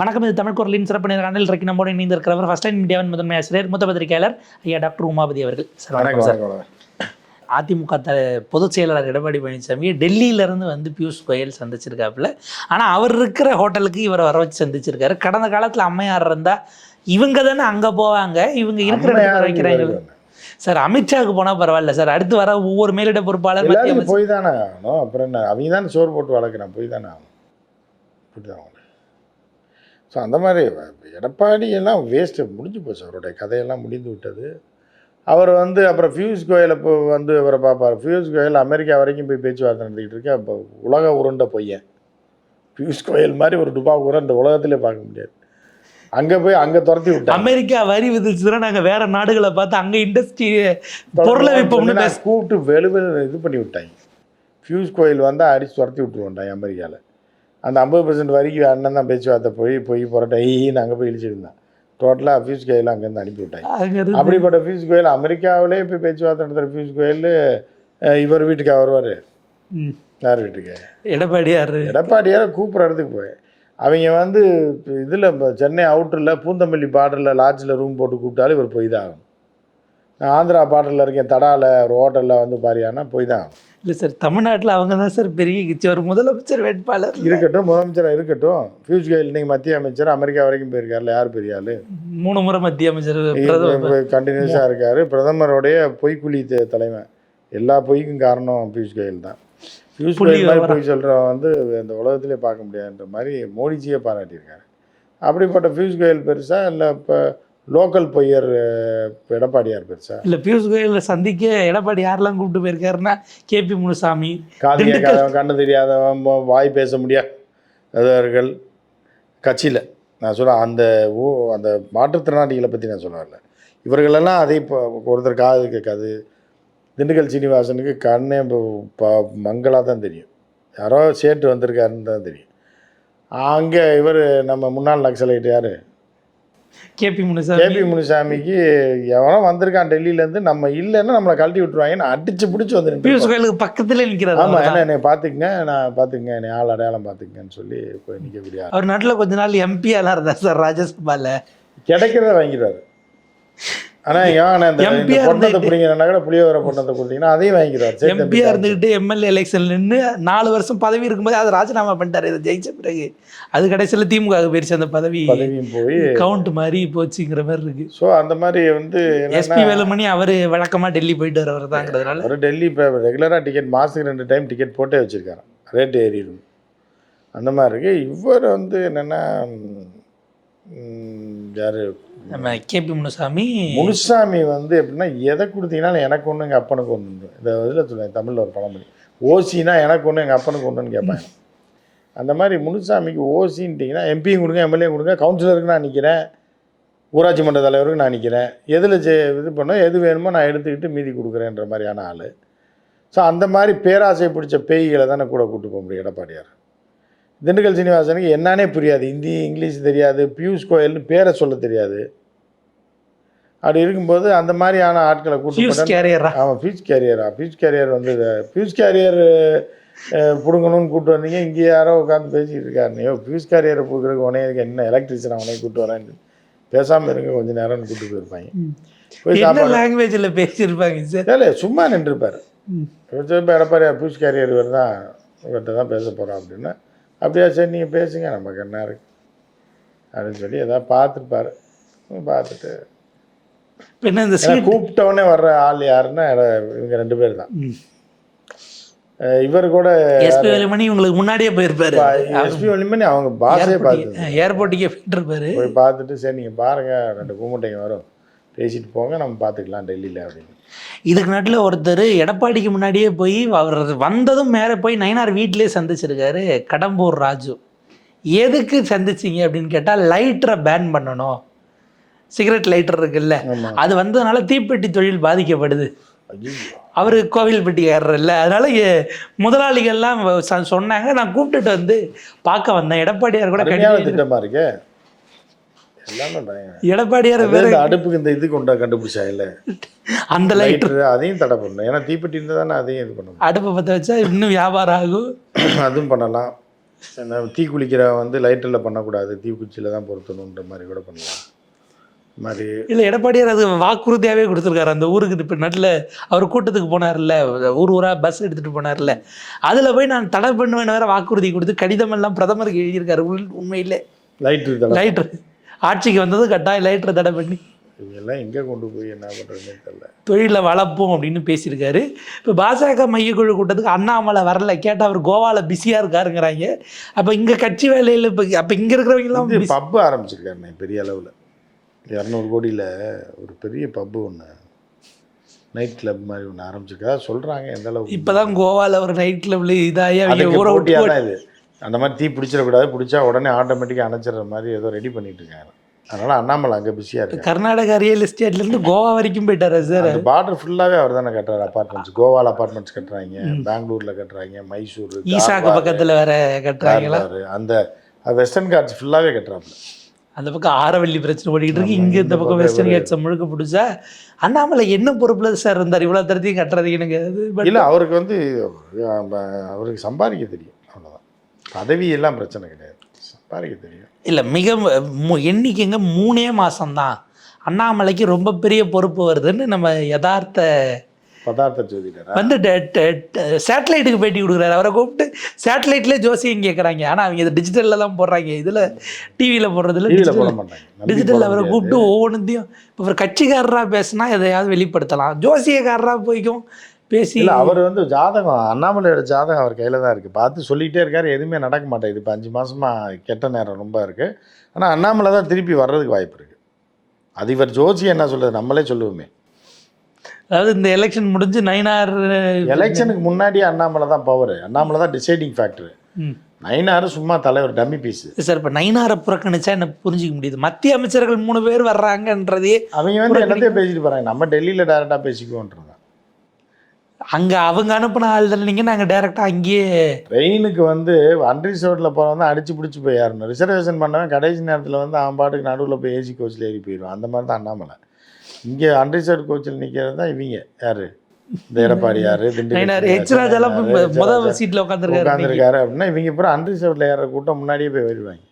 வணக்கம் இது தமிழ் குரலின் சிறப்பு நேர்காணல் இன்றைக்கு நம்மோடு இணைந்திருக்கிறவர் ஃபர்ஸ்ட் டைம் இந்தியாவின் முதன்மை ஆசிரியர் மூத்த பத்திரிகையாளர் ஐயா டாக்டர் உமாபதி அவர்கள். சார் வணக்கம் சார். அதிமுக த பொதுச் செயலாளர் எடப்பாடி பழனிசாமி டெல்லியிலேருந்து வந்து பியூஷ் கோயல் சந்திச்சிருக்காப்புல. ஆனால் அவர் இருக்கிற ஹோட்டலுக்கு இவரை வர வச்சு சந்திச்சிருக்காரு. கடந்த காலத்தில் அம்மையார் இருந்தால் இவங்க தானே அங்கே போவாங்க. இவங்க இருக்கிற வைக்கிறாங்க சார் அமித்ஷாவுக்கு போனால் பரவாயில்ல சார். அடுத்து வர ஒவ்வொரு மேலிட பொறுப்பாளர் போய் தானே அப்புறம் என்ன? அவங்க தானே சோறு போட்டு வளர்க்குறான் போய் தானே அப்படிதான் ஸோ அந்த மாதிரி எடப்பாடி எல்லாம் வேஸ்ட்டு முடிஞ்சு போச்சு. அவருடைய கதையெல்லாம் முடிந்து விட்டது. அவர் வந்து அப்புறம் ஃபியூஸ் கோயிலை இப்போ வந்து அவரை பார்ப்பார். ஃபியூஸ் கோயில் அமெரிக்கா வரைக்கும் போய் பேச்சுவார்த்தை நடத்திக்கிட்டு இருக்கு அப்போ உலக உருண்டை பையன் பியூஷ் கோயல் மாதிரி ஒரு டுபா கூட இந்த உலகத்திலே பார்க்க முடியாது. அங்கே போய் அங்கே துரத்தி விட்டாங்க அமெரிக்கா வரி விதிச்சுன்னா நாங்கள் வேற நாடுகளை பார்த்து அங்கே இண்டஸ்ட்ரி பொருளை விற்போம்னு நான் கூப்பிட்டு வெளு வெளு இது பண்ணி விட்டாங்க. ஃபியூஸ் கோயில் வந்தால் அடித்து துரத்தி விட்டுருவோண்டாங்க அமெரிக்காவில் அந்த ஐம்பது பர்சன்ட் வரைக்கும் அண்ணன் தான் பேச்சுவார்த்தை போய் போய் புரட்ட அங்கே போய் இழிச்சிருந்தான் டோட்டலாக ஃபியூஸ் கோயில் அங்கேருந்து அனுப்பி விட்டாங்க. அங்க இருந்து அப்படிப்பட்ட ஃபியூஸ் கோயில் அமெரிக்காவிலே போய் பேச்சுவார்த்தை நடத்துகிற ஃபியூஸ் கோயில் இவர் வீட்டுக்கு வருவார். ம். யார் வீட்டுக்கு? எடப்பாடியார். எடப்பாடியாரை கூப்பிட்ற இடத்துக்கு போய். அவங்க வந்து இதில் சென்னை அவுட்டரில் பூந்தமல்லி பார்டரில் லாட்ஜில் ரூம் போட்டு கூப்பிட்டாலும் இவர் போய் தான் ஆகணும் நான் ஆந்திரா பார்டரில் இருக்கேன் தடாவில் ஒரு ஹோட்டலில் வந்து பாரியானா போய் தான் இல்லை சார் தமிழ்நாட்டில் அவங்க தான் சார் பெரிய கிச்சு ஒரு முதலமைச்சர் வேட்பாளர் இருக்கட்டும் முதலமைச்சராக இருக்கட்டும். பியூஷ் கோயல் இன்னைக்கு மத்திய அமைச்சர் அமெரிக்கா வரைக்கும் போயிருக்காருல யார் பெரிய ஆள்? மூணு முறை மத்திய அமைச்சர் கண்டினியூஸாக இருக்கார். பிரதமருடைய பொய்க்குழி தலைமை எல்லா பொய்க்கும் காரணம் பியூஷ் கோயல் தான். பியூஷ் கோயல் மாதிரி. பொய் சொல்கிறவன் வந்து இந்த உலகத்திலே பார்க்க முடியாதுன்ற மாதிரி மோடிஜியே பாராட்டியிருக்காரு. அப்படிப்பட்ட பியூஷ் கோயல் பெருசா இல்லை இப்போ லோக்கல் பொய்யர் எடப்பாடியார் பெருசா இல்லை பியூஷ் கோயல் சந்திக்க எடப்பாடி யாரெல்லாம் கூப்பிட்டு போயிருக்காருன்னா கேபி முனுசாமி காது. கேட்காதவன் கண்ணு தெரியாதவன் வாய் பேச முடியாதவர்கள் கட்சியில். நான் சொல்ல அந்த ஊ அந்த மாற்றுத்திறனாளிகளை பற்றி நான் சொல்ல வரல இவர்களெல்லாம் அதே இப்போ ஒருத்தர் காது கேட்காது. திண்டுக்கல் சீனிவாசனுக்கு கண்ணே ப மங்களாக தான் தெரியும். யாரோ சேட்டு வந்திருக்காருன்னு தான் தெரியும். அங்கே இவர் நம்ம முன்னாள் நக்சலைட் யார்? கேபி முனுசாமி. கேபி முனுசாமிக்கு எவனோ வந்திருக்கான் டெல்லியிலேருந்து நம்ம இல்லைன்னா நம்மளை கழட்டி விட்டுருவாங்கன்னு அடிச்சு பிடிச்சி வந்து பியூஷ் கோயலுக்கு பக்கத்துல நிற்கிறார் ஆமா என்ன என்னை பார்த்துக்குங்க நான் பார்த்துக்குங்க என்னை ஆள் அடையாளம் பார்த்துக்குங்கன்னு சொல்லி போய் நிற்கக்கூடிய அவர் நாட்டில் கொஞ்ச நாள் எம்பியாலாம் இருந்தார் சார் ராஜ்யசபால. கிடைக்கிறத வாங்கிடுவாரு. ஆனால் ஏன் இந்த யா பொண்ணத்தை பிடிங்கன்னா கூட புளியோர பொண்ணத்தை கொடுத்தீங்கன்னா அதையும் வாங்கிடுவார் சரி தம்பி, எம்பியா இருந்துக்கிட்டு எம்எல்ஏ எலெக்ஷன் நின்று நாலு வருஷம் பதவி இருக்கும்போது அதை ராஜினாமா பண்ணிட்டாரு. இதை ஜெயிச்ச பிறகு அது கடைசியில் திமுக போயிருச்சு அந்த பதவி. பதவியும் போய் கவுண்ட் மாதிரி போச்சுங்கிற மாதிரி இருக்கு. ஸோ அந்த மாதிரி வந்து எஸ்பி வேலுமணி அவர் வழக்கமா டெல்லி போயிட்டு வரவர் தாங்கிறதுனால. அவர் டெல்லி இப்போ ரெகுலராக டிக்கெட் மாதத்துக்கு ரெண்டு டைம் டிக்கெட் போட்டே வச்சுருக்காராம். ரேட் ஏறிடும் அந்த மாதிரி இருக்கு. இவர் வந்து என்னென்னா யார்? நம்ம கேபி முனுசாமி முனுசாமி வந்து எப்படின்னா எதை கொடுத்தீங்கனாலும் எனக்கு ஒன்று எங்கள் அப்பனுக்கு ஒன்று இந்த இதில் சொல்லுவேன் தமிழில் ஒரு பழமொழி. ஓசினா எனக்கு ஒன்று எங்கள் அப்பனுக்கு ஒன்றுன்னு கேட்பேன். அந்த மாதிரி முனுசாமிக்கு ஓசின்ட்டிங்கன்னா எம்பியும் கொடுங்க எம்எல்ஏ கொடுங்க கவுன்சிலருக்கு நான் நிற்கிறேன் ஊராட்சி மன்ற தலைவருக்கு நான் நிற்கிறேன் எதில் ஜெ இது பண்ணோ எது வேணுமோ நான் எடுத்துக்கிட்டு மீதி கொடுக்குறேன்ற மாதிரியான ஆள். ஸோ அந்த மாதிரி பேராசை பிடிச்ச பேய்களை தானே கூட கூட்டு போக முடியும் எடப்பாடியார்? திண்டுக்கல் சீனிவாசனுக்கு என்னன்னே புரியாது. ஹிந்தி இங்கிலீஷ் தெரியாது. பியூஷ் கோயல்னு பேரை சொல்ல தெரியாது. அப்படி இருக்கும்போது அந்த மாதிரியான ஆட்களை கூட்டு ஆமாம் ஃபியூஸ் கேரியரா ஃபியூஸ் கேரியர் வந்து ஃபியூஸ் கேரியர் பிடுங்கணும்னு கூப்பிட்டு வந்தீங்க. இங்கே யாரோ உட்காந்து பேசிக்கிட்டு இருக்காரு நீ ஃபியூஸ் கேரியரை கொடுக்குறதுக்கு உனைய என்ன எலக்ட்ரிஷியன் அவனையும் கூப்பிட்டு வரேன்னு பேசாமல் இருங்க. கொஞ்ச நேரம்னு கூப்பிட்டு போயிருப்பாங்க. போய் லாங்குவேஜில் பேசியிருப்பாங்க சார் இல்லை சும்மா நின்றுருப்பார். இப்போ எடப்பாடி ஃபியூஸ் கேரியர் தான் இவர்கிட்ட தான் பேச போகிறோம் அப்படின்னா அப்படியா சரி நீங்கள் பேசுங்க நமக்கு என்ன இருக்கு? அப்படின்னு சொல்லி எதாவது பார்த்துருப்பாரு. பார்த்துட்டு. இப்ப என்ன இந்த கூப்பிட்டவொடனே வர்ற ஆள் யாருன்னா இவங்க ரெண்டு பேர் தான். இவர் கூட எஸ்பி வேலுமணி உங்களுக்கு முன்னாடியே போயிருப்பாரு. எஸ்பி ஒளிமணி அவங்க பாஸே பார்த்து ஏர்போர்ட்டுக்கே போயிட்டு இருப்பாரு போய் பார்த்துட்டு சரி நீங்கள் பாருங்கள் ரெண்டு கூமுட்டைங்க வரும். பேசிட்டு போங்க நம்ம பார்த்துக்கலாம் டெல்லியில் அப்படின்னு. இதுக்கு நடுவில் ஒருத்தர் எடப்பாடிக்கு முன்னாடியே போய் அவர் வந்ததும் மேலே போய் நயினார் வீட்டிலே சந்திச்சிருக்காரு கடம்பூர் ராஜு. எதுக்கு சந்திச்சிங்க அப்படின்னு கேட்டால் லைட்டரை பேன் பண்ணணும். சிகரெட் லைட்டர் இருக்குல்ல அது வந்ததுனால தீப்பெட்டி தொழில் பாதிக்கப்படுது. அவர் கோவில்பட்டிக்காரர் இல்லை அதனால முதலாளிகள்லாம் சொன்னாங்க. நான் கூப்பிட்டுட்டு வந்து பார்க்க வந்தேன். எடப்பாடியார் கூட கண்டிப்பா திட்டமாக. எடப்பாடியார் வேற அடுப்புக்கு இந்த இது கொண்டா கண்டுபிடிச்சா இல்லை? அந்த லைட்டர் அதையும் தடை பண்ணணும். ஏன்னா தீப்பெட்டி இருந்தால் தானே அதையும் இது பண்ணணும். அடுப்பை பற்ற வச்சா இன்னும் வியாபாரம் ஆகும். அதுவும் பண்ணலாம். தீ குளிக்கிற வந்து லைட்டரில் பண்ணக்கூடாது. தீ குச்சியில் தான் பொருத்தணுன்ற மாதிரி கூட பண்ணலாம். மாதிரி இல்லை எடப்பாடியார் அது வாக்குறுதியாகவே கொடுத்துருக்காரு. அந்த ஊருக்கு இப்போ நட்டில் அவர் கூட்டத்துக்கு போனார்ல. ஊர் ஊராக பஸ் எடுத்துகிட்டு போனார்ல. அதில் போய் நான் தடை பண்ணுவேன் வேற வாக்குறுதி கொடுத்து கடிதம் எல்லாம் பிரதமருக்கு எழுதியிருக்காரு. உள் உண்மையிலே. லைட்ரு லைட்ரு ஆட்சிக்கு வந்தது கட்டாயம் லைட்ரு தடை பண்ணி. இவங்கெல்லாம் எங்கே கொண்டு போய் என்ன பண்ணுறதுன்னு தெரியல. தொழிலை வளர்ப்போம் அப்படின்னு பேசியிருக்காரு. இப்போ பாஜக மையக்குழு கூட்டத்துக்கு அண்ணாமலை வரல. கேட்டால் அவர் கோவாவில் பிஸியாக இருக்காருங்கிறாங்க. அப்போ இங்கே கட்சி வேலையில் இப்போ அப்போ இங்கே இருக்கிறவங்கலாம் இது பப்பு ஆரம்பிச்சிருக்காருண்ணே பெரிய அளவில். இரநூறு கோடியில் ஒரு பெரிய பப்பு ஒன்று நைட் கிளப் மாதிரி ஒன்று ஆரம்பிச்சிருக்கா. சொல்கிறாங்க எந்த அளவுக்கு. இப்போ தான் கோவாவில் ஒரு நைட் கிளப்ல இதாகி ஊரை விட்டு இது. அந்த மாதிரி தீ பிடிச்சிடக்கூடாது. பிடிச்சா உடனே ஆட்டோமேட்டிக்காக அணைச்சிடுற மாதிரி ஏதோ ரெடி பண்ணிட்டு இருக்காங்க அதனால் அண்ணாமலை அங்கே பிஸியாக இருக்காரு. கர்நாடகா ரியல் எஸ்டேட்லேருந்து கோவா வரைக்கும் போயிட்டாரா சார் அந்த பார்டர் ஃபுல்லாகவே அவர் தானே கட்டுறாரு அப்பார்ட்மெண்ட்ஸ் கோவாவில் அப்பார்ட்மெண்ட்ஸ் கட்டுறாங்க பெங்களூரில் கட்டுறாங்க மைசூர் ஈசாக்கு பக்கத்தில் வேற கட்டுறாங்களா? அந்த வெஸ்டர்ன் காட்ஸ் ஃபுல்லாகவே கட்டுறாப்புல. அந்த பக்கம் ஆரவள்ளி பிரச்சனை ஓடிக்கிட்டு இருக்கு. இங்கே இந்த பக்கம் வெஸ்டர்ன் கேட்ஸை முழுக்க பிடிச்சா அண்ணாமலை என்ன பொறுப்புல சார் இருந்தார்? இவ்வளோ தரத்தையும் கட்டுறதுக்கு எனக்கு இல்லை அவருக்கு வந்து அவருக்கு சம்பாதிக்க தெரியும். பதவி எல்லாம் பிரச்சனை கிடையாது. சம்பாதிக்க தெரியும். இல்லை மிக எண்ணிக்கைங்க மூணே மாசம்தான். அண்ணாமலைக்கு ரொம்ப பெரிய பொறுப்பு வருதுன்னு நம்ம யதார்த்த பதார்த்த ஜோதிடரா? வந்து சேட்டலைட்டுக்கு பேட்டி கொடுக்குறாரு. அவரை கூப்பிட்டு சேட்டலைட்லேயே ஜோசியம் கேட்குறாங்க ஆனால் அவங்க இதை டிஜிட்டலில் தான் போடுறாங்க. இதில் டிவியில் போடுறதில்ல டிவியில் போட மாட்டாங்க. நம்பி டிஜிட்டல் போட அவரை. கூப்பிட்டு ஒவ்வொன்றுத்தையும் இப்போ ஒரு கட்சிக்காரராக பேசினா எதையாவது வெளிப்படுத்தலாம். ஜோசியக்காரராக போய்க்கும். பேசி இல்லை அவர் வந்து ஜாதகம் அண்ணாமலையோட ஜாதகம் அவர் கையில் தான் இருக்குது பார்த்து சொல்லிகிட்டே இருக்காரு எதுவுமே நடக்க மாட்டேங்குது. இப்போ அஞ்சு மாசமாக கெட்ட நேரம் ரொம்ப இருக்குது ஆனால் அண்ணாமலை தான் திருப்பி வர்றதுக்கு வாய்ப்பு இருக்குது அது இவர் ஜோசி என்ன சொல்றது? நம்மளே சொல்லுவோமே. அதாவது இந்த எலெக்ஷன் முடிஞ்சு நைனார் எலெக்ஷனுக்கு முன்னாடியே அண்ணாமலை தான் பவர் அண்ணாமலை தான் டிசைடிங் ஃபேக்டர் ம். நைனாரு சும்மா தலைவர் டம்மி பீஸு சார் இப்போ நைனாரை புறக்கணிச்சா என்ன புரிஞ்சிக்க முடியுது? மத்திய அமைச்சர்கள் மூணு பேர் வர்றாங்கன்றதே அவங்க வந்து என்னத்தையும் பேசிட்டு போகிறாங்க நம்ம டெல்லியில் டேரெக்டாக பேசிக்குவோன்றதான் அங்கே அவங்க அனுப்பின ஆள் தானே நீங்கள் நாங்கள் டேரெக்டாக அங்கேயே ட்ரெயினுக்கு வந்து அன்ரிசர்வ்டில் போகிறவன் அடிச்சு பிடிச்சி போய் ஏறணும். ரிசர்வேஷன் பண்ணவன் கடைசி நேரத்தில் வந்து அவன் பாட்டுக்கு நடுவில் போய் ஏசி கோச்சில் ஏறி போயிடுவான். அந்த மாதிரி தான் அண்ணாமலை. இங்கே அன்ரிசர்வ் கோச்சில் நிற்கிறது தான் இவங்க. யார்? இந்த எடப்பாடி யார்? நைனார் ஹெச் ராஜாலாம் முதல் சீட்டில் உட்காந்துருக்காரு உட்காந்துருக்காரு அப்படின்னா இவங்க அப்புறம் அன்ரிசர்வ்டில் ஏற கூட்டம் முன்னாடியே போய் வருவாங்க.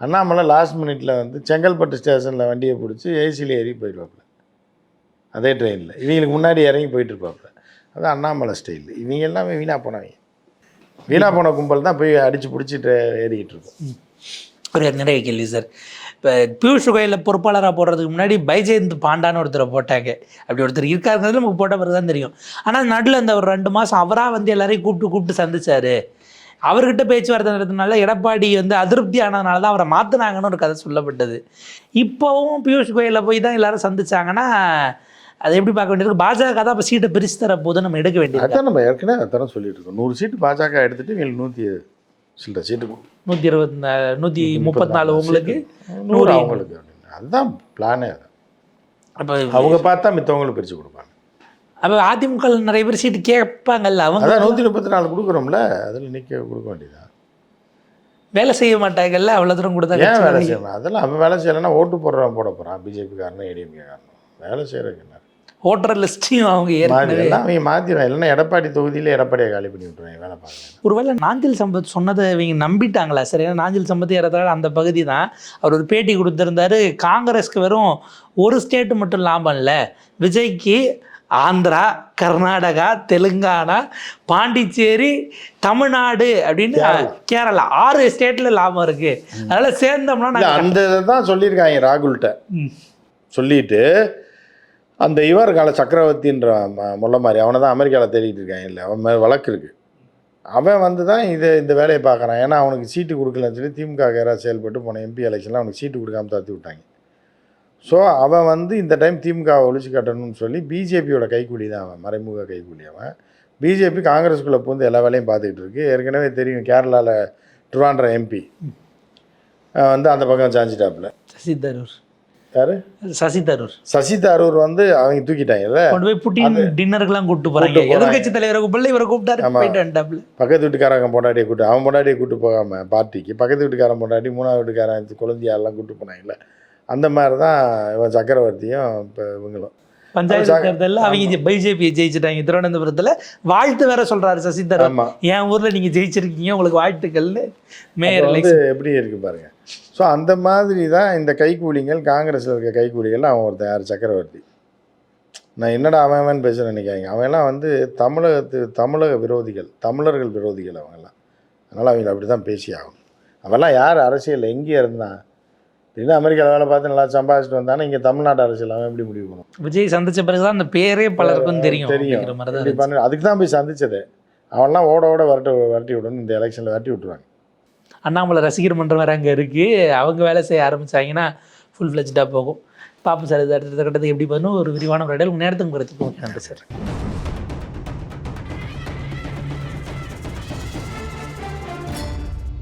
அண்ணாமலை லாஸ்ட் மினிட்ல வந்து செங்கல்பட்டு ஸ்டேஷனில் வண்டியை பிடிச்சி ஏசியில் ஏறி போயிடுவாப்புல. அதே ட்ரெயினில் இவங்களுக்கு முன்னாடி இறங்கி போயிட்டு இருப்பாப்புல. அது அண்ணாமலை ஸ்டைல் இவங்க எல்லாமே வீணாக போனவங்க வீணாக போன கும்பல் தான் போய் அடித்து பிடிச்சிட்டு ஏறிக்கிட்டு இருக்கும். ஒரு நிறைய கேள்வி சார். இப்போ பியூஷ் கோயிலில் பொறுப்பாளராக போடுறதுக்கு முன்னாடி பைஜெயந்த் பாண்டான்னு ஒருத்தரை போட்டாங்க. அப்படி ஒருத்தர் இருக்காருங்கிறது நமக்கு போட்ட பிறகு தான் தெரியும். ஆனால் நடுவில் அந்த ஒரு ரெண்டு மாதம் அவராக வந்து எல்லாரையும் கூப்பிட்டு கூப்பிட்டு சந்திச்சார். அவர்கிட்ட பேச்சுவார்த்தை நடத்தினால எடப்பாடி வந்து அதிருப்தி ஆனதுனால தான் அவரை மாற்றினாங்கன்னு ஒரு கதை சொல்லப்பட்டது. இப்போவும் பியூஷ் கோயிலில் போய் தான் எல்லாரும் சந்திச்சாங்கன்னா அதை எப்படி பார்க்க வேண்டியிருக்கு பாஜக தான் இப்போ சீட்டை பிரித்து தர போது நம்ம எடுக்க வேண்டியது. அதான் நம்ம ஏற்கனவே அதான் சொல்லிட்டு இருக்கோம் நூறு சீட்டு பாஜக எடுத்துட்டு இவங்களுக்கு நூற்றி சில்லற சீட்டு நூற்றி இருபத்தி நூற்றி முப்பத்தி நாலு உங்களுக்கு? நூறு அவங்களுக்கு அதுதான் பிளானே அதான் அப்போ அவங்க பார்த்தா மித்தவங்களுக்கு பிரித்து கொடுப்பாங்க. அப்போ அதிமுக நிறைய பேர் சீட்டு கேட்பாங்கல்ல அவங்க அதான் நூற்றி முப்பத்தி நாலு கொடுக்குறோம்ல அதில் நிற்க கொடுக்க வேண்டியதான் வேலை செய்ய மாட்டாங்கல்ல அவ்வளோ தூரம் கொடுத்தா ஏன் வேலை செய்யணும் அதெல்லாம் அவன் வேலை செய்யலைன்னா ஓட்டு போடுறவன் போட போகிறான் பிஜேபி காரனும் ஏடிஎம்கே காரனும் வேலை செய்கிறதுக்கு ஓட்டுற லிஸ்ட்டையும் அவங்க ஏற்கனவே அவங்க மாற்றிடுவான் இல்லைன்னா எடப்பாடி தொகுதியில எடப்பாடியை காலி பண்ணி விட்டுருவாங்க. வேலை பார்க்க ஒருவேளை நாஞ்சில் சம்பத் சொன்னதை இவங்க நம்பிட்டாங்களா? சரி ஏன்னா நாஞ்சில் சம்பத் ஏறத்தாழ அந்த பகுதி தான். அவர் ஒரு பேட்டி கொடுத்துருந்தாரு. காங்கிரஸ்க்கு வெறும் ஒரு ஸ்டேட் மட்டும் லாபம் இல்லை. விஜய்க்கு ஆந்திரா கர்நாடகா தெலுங்கானா பாண்டிச்சேரி தமிழ்நாடு அப்படின்னு கேரளா. ஆறு ஸ்டேட்டில் லாபம் இருக்கு. அதனால சேர்ந்தோம்னா அந்த இதை தான் சொல்லியிருக்காங்க ராகுல்கிட்ட. சொல்லிட்டு அந்த இவர் கால சக்கரவர்த்தின்ற ம- மாதிரி அவனை தான் அமெரிக்காவில் தேடிட்டு இருக்கான் இல்லை. அவன் மேலே வழக்கு இருக்குது அவன் வந்து தான் இதை இந்த வேலையை பார்க்குறான். ஏன்னா அவனுக்கு சீட்டு கொடுக்கலன்னு சொல்லி திமுக யாராவது செயல்பட்டு போன எம்பி எலெக்ஷனில் அவனுக்கு சீட்டு கொடுக்காம தாத்தி விட்டாங்க. ஸோ அவன் வந்து இந்த டைம் திமுகவை ஒழிச்சு கட்டணும்னு சொல்லி பிஜேபியோட கைக்கூலி தான் அவன் மறைமுக கைக்கூலி அவன். பிஜேபி காங்கிரஸ்குள்ளே பூந்து எல்லா வேலையும் பார்த்துக்கிட்டு இருக்கு. ஏற்கனவே தெரியும் கேரளாவில் ட்ரிவாண்ட்ரம் எம்பி வந்து அந்த பக்கம் சாஞ்சிட்டாப்புல. சசி தரூர் யாரு? சசி தரூர். சசி தரூர் வந்து அவங்க தூக்கிட்டாங்கல்ல? கொண்டு போய் புட்டின் டின்னருக்குலாம் கூப்பிட்டு போறாங்க. கூப்பிட்டு. எதிர்கட்சி தலைவரை கூப்பிடல இவரை கூப்பிட்டாரு. போயிட்டு பக்கத்து வீட்டுக்காரங்க பொண்டாட்டியை கூட்டு அவன் பொண்டாட்டியை கூட்டு போகாம பார்ட்டிக்கு. பக்கத்து வீட்டுக்காரன் பொண்டாட்டி மூணாவது வீட்டுக்காரன் குழந்தையாலாம் கூட்டு போனாங்கல்ல. அந்த மாதிரி தான் இவன் சக்கரவர்த்தியும் இப்போ இவங்களும். பஞ்சாயத்து தேர்தலில் அவங்க பிஜேபியை ஜெயிச்சிட்டாங்க. திருவனந்தபுரத்துல வாழ்த்து வேற சொல்றாரு சசிதரன் ஆமா. என் ஊர்ல நீங்க ஜெயிச்சிருக்கீங்க உங்களுக்கு வாழ்த்துக்கள்னு மேயர் எப்படி இருக்கு பாருங்க. ஸோ அந்த மாதிரி தான் இந்த கைக்கூலிகள் காங்கிரஸில் இருக்க கைக்கூலிகள் அவன் ஒருத்தன் யார்? சக்கரவர்த்தி. நான் என்னடா அவன் அவன் பேசுகிறேன் நினைக்காங்க அவன்லாம் வந்து தமிழகத்து தமிழக விரோதிகள் தமிழர்கள் விரோதிகள் அவங்கெல்லாம். அதனால் அவங்கள அப்படி தான் பேசி ஆகணும். அவெல்லாம் யார்? அரசியல் எங்கே இருந்தான் திடீர்னு அமெரிக்காவில் வேலை பார்த்து நல்லா சம்பாதிச்சிட்டு வந்தானே இங்கே தமிழ்நாட்டு அரசியல் அவன் எப்படி முடிவு பண்ணும் விஜய் சந்திச்ச பிறகுதான் அந்த பேரே பலருக்கும் தெரியும் தெரியும். தான் அதுக்கு தான் போய் சந்திச்சது. அவன்லாம் ஓட ஓட விரட்டி விரட்டி விடணும். இந்த எலெக்ஷனில் விரட்டி விட்டுருவாங்க. அண்ணாமலை ரசிகர் மன்றம் வேறு அங்கே இருக்குது அவங்க வேலை செய்ய ஆரம்பித்தாங்கன்னா ஃபுல் ஃப்ளெஜ்டாக போகும். பாப்போம் சார் இது அடுத்த கட்டத்துக்கு எப்படி பண்ணும் ஒரு விரிவான ஒரு இடம் நேரத்துக்கு குறைச்சி போகும். நன்றி சார்.